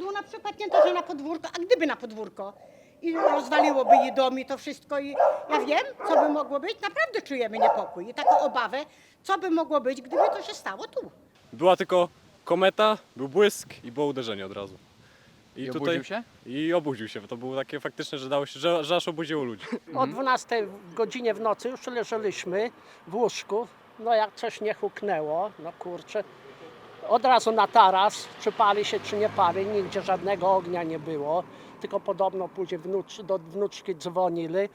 spadło na przykład nie to, że na podwórko, a gdyby na podwórko i rozwaliłoby jej dom i to wszystko i ja wiem, co by mogło być, naprawdę czujemy niepokój i taką obawę, co by mogło być, gdyby to się stało tu. Była tylko kometa, był błysk i było uderzenie od razu. I obudził się? I obudził się. To było takie faktyczne, że dało się, że, że aż obudziło ludzi. O 12 godzinie w nocy już leżeliśmy w łóżku. No jak coś nie huknęło, no kurczę. Od razu na taras, czy pali się, czy nie pali, nigdzie żadnego ognia nie było. Tylko podobno później wnucz, do wnuczki dzwonili,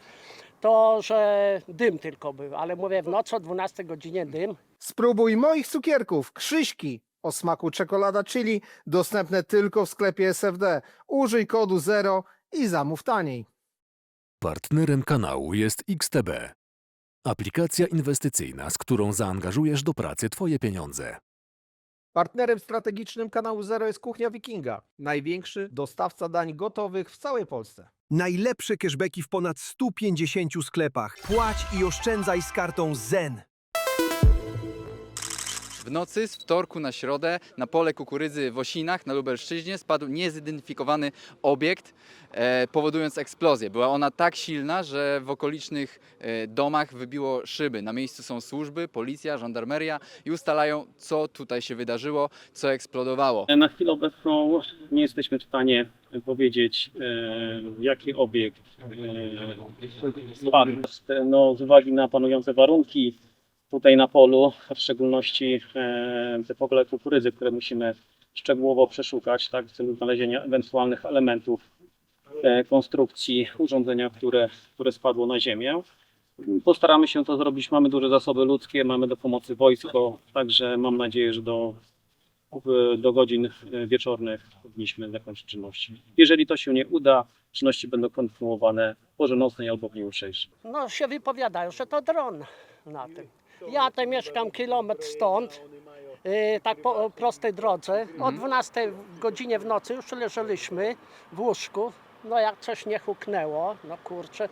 to że dym tylko był. Ale mówię, w nocy o 12 godzinie dym. Spróbuj moich cukierków, Krzyśki o smaku czekolada chili, dostępne tylko w sklepie SFD. Użyj kodu 0 i zamów taniej. Partnerem kanału jest XTB. Aplikacja inwestycyjna, z którą zaangażujesz do pracy Twoje pieniądze. Partnerem strategicznym kanału Zero jest Kuchnia Wikinga, największy dostawca dań gotowych w całej Polsce. Najlepsze cashbacki w ponad 150 sklepach. Płać i oszczędzaj z kartą ZEN. W nocy z wtorku na środę na pole kukurydzy w Osinach na Lubelszczyźnie spadł niezidentyfikowany obiekt, e, powodując eksplozję. Była ona tak silna, że w okolicznych e, domach wybiło szyby. Na miejscu są służby, policja, żandarmeria i ustalają, co tutaj się wydarzyło, co eksplodowało. Na chwilę obecną nie jesteśmy w stanie powiedzieć, e, jaki obiekt e, spadł. No, z uwagi na panujące warunki tutaj na polu, w szczególności te pole kukurydzy, które musimy szczegółowo przeszukać, tak, w celu znalezienia ewentualnych elementów e, konstrukcji urządzenia, które, które spadło na ziemię. Postaramy się to zrobić. Mamy duże zasoby ludzkie, mamy do pomocy wojsko, także mam nadzieję, że do do godzin e, wieczornych powinniśmy zakończyć czynności. Jeżeli to się nie uda, czynności będą kontynuowane porze nocnej albo w dniu jutrzejszym. No się wypowiadają, że to dron na tym. Ja tutaj mieszkam kilometr stąd, yy, tak po prostej drodze. O 12 godzinie w nocy już leżeliśmy w łóżku. No jak coś nie huknęło, no kurczę.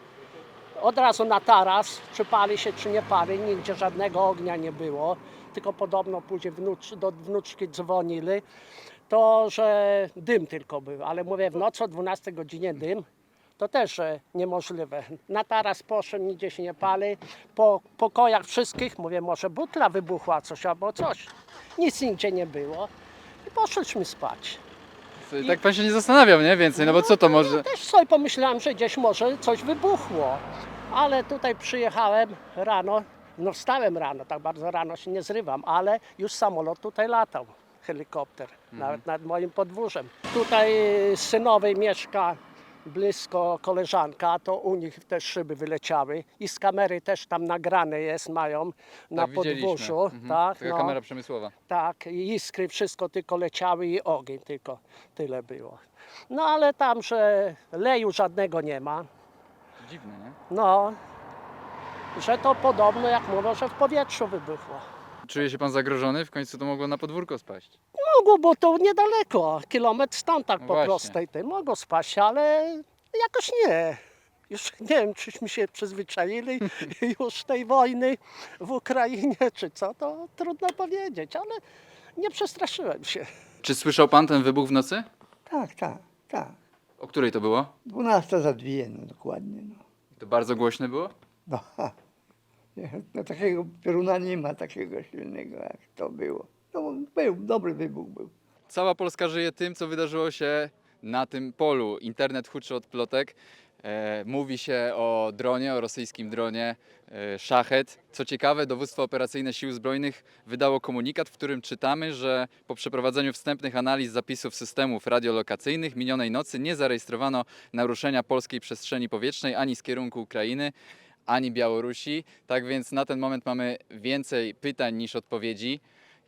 Od razu na taras, czy pali się, czy nie pali, nigdzie żadnego ognia nie było. Tylko podobno później wnucz, do wnuczki dzwonili, to że dym tylko był. Ale mówię, w nocy o 12 godzinie dym, to też e, niemożliwe. Na taras poszedłem, nigdzie się nie pali. Po pokojach wszystkich, mówię, może butla wybuchła coś albo coś. Nic nigdzie nie było. I poszliśmy spać. Tak pan się nie zastanawiał, nie? Więcej, no bo co to może... Też sobie pomyślałem, że gdzieś może coś wybuchło. Ale tutaj przyjechałem rano, no wstałem rano, tak bardzo rano się nie zrywam, ale już samolot tutaj latał, helikopter, nawet nad moim podwórzem. Tutaj synowej mieszka blisko koleżanka, to u nich też szyby wyleciały i z kamery też tam nagrane jest, mają na tak, widzieliśmy. podwórzu. Mhm. Tak, Taka no. kamera przemysłowa. Tak, i iskry, wszystko tylko leciały i ogień tylko tyle było. No ale tam, że leju żadnego nie ma, Dziwne, nie? no, że to podobno, jak mówią, że w powietrzu wybuchło. Czuje się pan zagrożony? W końcu to mogło na podwórko spaść. Mogło, bo to niedaleko, kilometr stąd tak No po właśnie. prostej tej, mogło spaść, ale jakoś nie. Już nie wiem, czyśmy się przyzwyczaili już tej wojny w Ukrainie, czy co, to trudno powiedzieć, ale nie przestraszyłem się. Czy słyszał pan ten wybuch w nocy? Tak, tak, tak. O której to było? 12 za dwie, no dokładnie. No. To bardzo głośne było? No, ha. No takiego pioruna nie ma takiego silnego jak to było. No, był, dobry wybuch był. Cała Polska żyje tym, co wydarzyło się na tym polu. Internet huczy od plotek. E, mówi się o dronie, o rosyjskim dronie e, Szachet. Co ciekawe, dowództwo operacyjne Sił Zbrojnych wydało komunikat, w którym czytamy, że po przeprowadzeniu wstępnych analiz zapisów systemów radiolokacyjnych minionej nocy nie zarejestrowano naruszenia polskiej przestrzeni powietrznej ani z kierunku Ukrainy, ani Białorusi. Tak więc na ten moment mamy więcej pytań niż odpowiedzi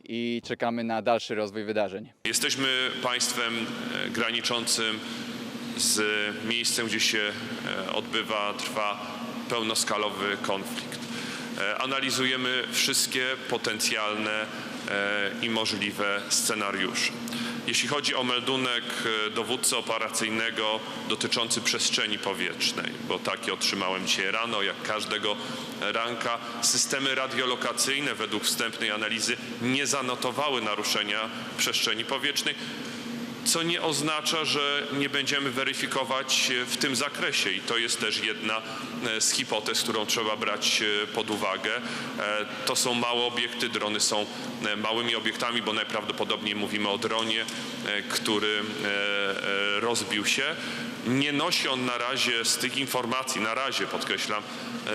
i czekamy na dalszy rozwój wydarzeń. Jesteśmy państwem e, graniczącym z miejscem, gdzie się e, odbywa, trwa pełnoskalowy konflikt. E, Analizujemy wszystkie potencjalne i możliwe scenariusze. Jeśli chodzi o meldunek e, dowódcy operacyjnego dotyczący przestrzeni powietrznej, bo taki otrzymałem dzisiaj rano, jak każdego ranka, systemy radiolokacyjne według wstępnej analizy nie zanotowały naruszenia przestrzeni powietrznej. Co nie oznacza, że nie będziemy weryfikować e, w tym zakresie i to jest też jedna e, z hipotez, którą trzeba brać e, pod uwagę. To są małe obiekty, drony są małymi obiektami, bo najprawdopodobniej mówimy o dronie, który rozbił się. Nie nosi on na razie z tych informacji, na razie podkreślam,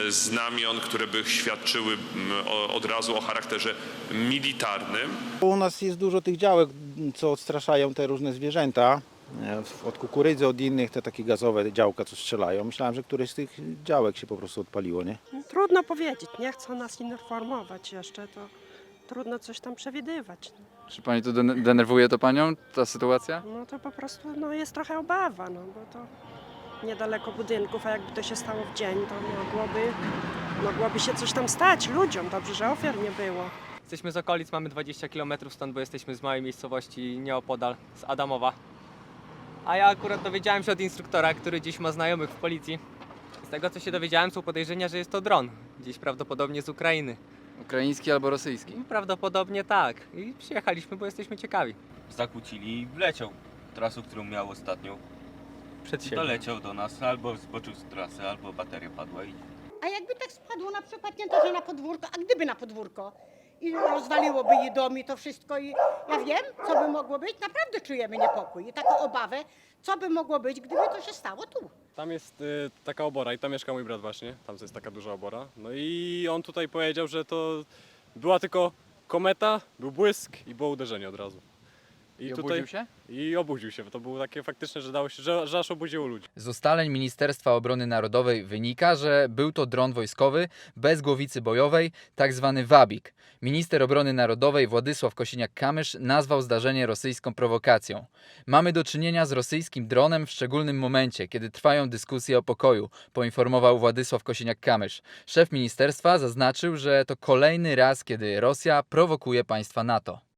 e, znamion, które by świadczyły od razu o charakterze militarnym. U nas jest dużo tych działek, co odstraszają te różne zwierzęta. E, Od kukurydzy, od innych, te takie gazowe działka, co strzelają. Myślałem, że któreś z tych działek się po prostu odpaliło, nie? Trudno powiedzieć, nie chcą nas informować jeszcze, to trudno coś tam przewidywać. Czy pani to den- denerwuje to panią, ta sytuacja? No to po prostu no, jest trochę obawa, no bo to niedaleko budynków, a jakby to się stało w dzień, to mogłoby, mogłoby się coś tam stać ludziom. Dobrze, że ofiar nie było. Jesteśmy z okolic, mamy 20 km stąd, bo jesteśmy z małej miejscowości nieopodal, z Adamowa. A ja akurat dowiedziałem się od instruktora, który gdzieś ma znajomych w policji. Z tego co się dowiedziałem, są podejrzenia, że jest to dron. Gdzieś prawdopodobnie z Ukrainy. Ukraiński albo rosyjski? Prawdopodobnie tak. I przyjechaliśmy, bo jesteśmy ciekawi. zakłócili i wleciał trasę, którą miał ostatnio. Przed siebie. Doleciał do nas, albo zboczył z trasy, albo bateria padła i A jakby tak spadło na przykład nie to, że na podwórko, a gdyby na podwórko i rozwaliłoby jej dom i to wszystko i ja wiem, co by mogło być, naprawdę czujemy niepokój i taką obawę, co by mogło być, gdyby to się stało tu. Tam jest y, taka obora i tam mieszka mój brat właśnie, tam jest taka duża obora. No i on tutaj powiedział, że to była tylko kometa, był błysk i było uderzenie od razu. I obudził się? I obudził się, to było takie faktyczne, że dało się, że, że aż obudziło ludzi. Z ustaleń Ministerstwa Obrony Narodowej wynika, że był to dron wojskowy bez głowicy bojowej, tak zwany Wabik. Minister Obrony Narodowej Władysław Kosiniak-Kamysz nazwał zdarzenie rosyjską prowokacją. Mamy do czynienia z rosyjskim dronem w szczególnym momencie, kiedy trwają dyskusje o pokoju, poinformował Władysław Kosiniak-Kamysz. Szef ministerstwa zaznaczył, że to kolejny raz, kiedy Rosja prowokuje państwa NATO.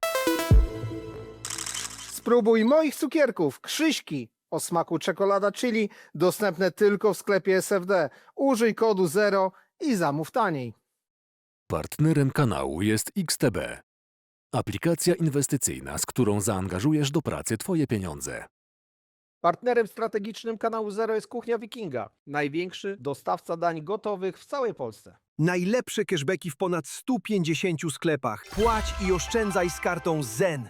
Spróbuj moich cukierków, Krzyśki o smaku czekolada chili, dostępne tylko w sklepie SFD. Użyj kodu 0 i zamów taniej. Partnerem kanału jest XTB. Aplikacja inwestycyjna, z którą zaangażujesz do pracy Twoje pieniądze. Partnerem strategicznym kanału Zero jest Kuchnia Wikinga, największy dostawca dań gotowych w całej Polsce. Najlepsze cashbacki w ponad 150 sklepach. Płać i oszczędzaj z kartą ZEN.